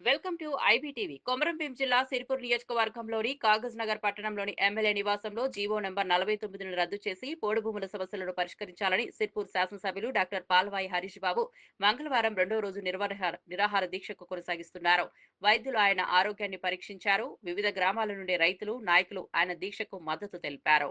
Welcome to IBTV. Komaram Bheem జిల్లా సిరిపూర్ నియోజకవర్గంలోని కాగజ్ నగర్ పట్టణంలోని ఎమ్మెల్యే నివాసంలో జీవో నెంబర్ నలభై తొమ్మిదిను రద్దు చేసి పోడు భూముల సమస్యలను పరిష్కరించాలని సిర్పూర్ శాసనసభ్యులు డాక్టర్ పాల్వాయి హరీష్ బాబు మంగళవారం రెండో రోజు నిర్వహణ నిరాహార దీక్షకు కొనసాగిస్తున్నారు. వైద్యులు ఆయన ఆరోగ్యాన్ని పరీక్షించారు. వివిధ గ్రామాల నుండి రైతులు నాయకులు ఆయన దీక్షకు మద్దతు తెలిపారు.